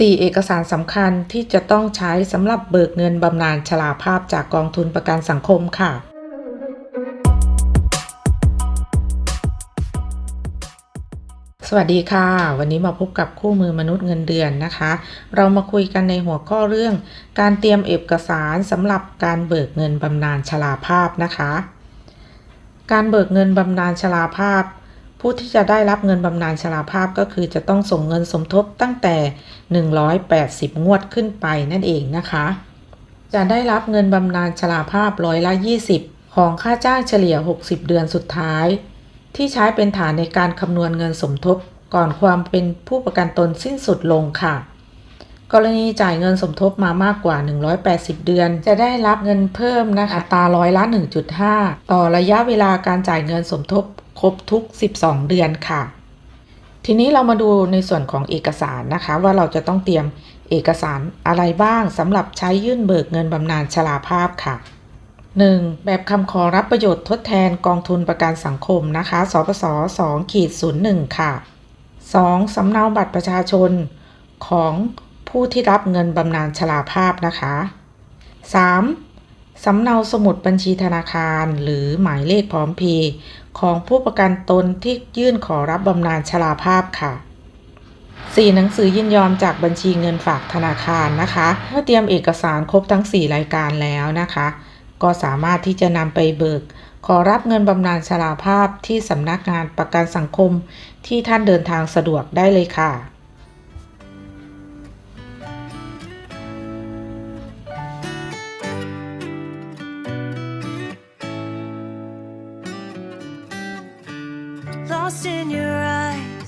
4 เอกสารสำคัญที่จะต้องใช้สำหรับเบิกเงินบำนาญชราภาพจากกองทุนประกันสังคมค่ะ สวัสดีค่ะ วันนี้มาพบกับคู่มือมนุษย์เงินเดือนนะคะ เรามาคุยกันในหัวข้อเรื่อง การเตรียมเอกสารสำหรับการเบิกเงินบำนาญชราภาพนะคะ การเบิกเงินบำนาญชราภาพ ผู้ที่จะได้รับเงินบำนาญชราภาพก็คือจะต้องส่งเงินสมทบตั้งแต่ 180 งวดขึ้นไปนั่นเองนะคะ จะได้รับเงินบำนาญชราภาพร้อยละ 20 ของค่าจ้างเฉลี่ย 60 เดือนสุดท้าย ที่ใช้เป็นฐานในการคำนวณเงินสมทบ ก่อนความเป็นผู้ประกันตนสิ้นสุดลงค่ะ กรณีจ่ายเงินสมทบมามากกว่า 180 เดือน จะได้รับเงินเพิ่มนะคะอัตราร้อยละ 1.5 ต่อระยะเวลาการจ่ายเงินสมทบ ครบทุก 12 เดือนค่ะ ทีนี้เรามาดูในส่วนของเอกสารนะคะ ว่าเราจะต้องเตรียมเอกสารอะไรบ้างสำหรับใช้ยื่นเบิกเงินบำนาญชราภาพค่ะ 1. แบบคำขอรับประโยชน์ทดแทนกองทุนประกันสังคมนะคะ สปส2ขีด01 ค่ะ 2. สำเนาบัตรประชาชนของผู้ที่รับเงินบำนาญชราภาพนะคะ 3. สำเนาสมุดบัญชีธนาคาร หรือหมายเลขพร้อมเพย์ของผู้ประกันตนที่ยื่นขอรับบำนาญชราภาพค่ะ 4. หนังสือยินยอมจากบัญชีเงินฝากธนาคารนะคะเมื่อเตรียมเอกสารครบทั้ง 4 รายการแล้วนะคะ ก็สามารถที่จะนำไปเบิก ขอรับเงินบำนาญชราภาพที่สำนักงานประกันสังคมที่ท่านเดินทางสะดวกได้เลยค่ะ lost in your eyes.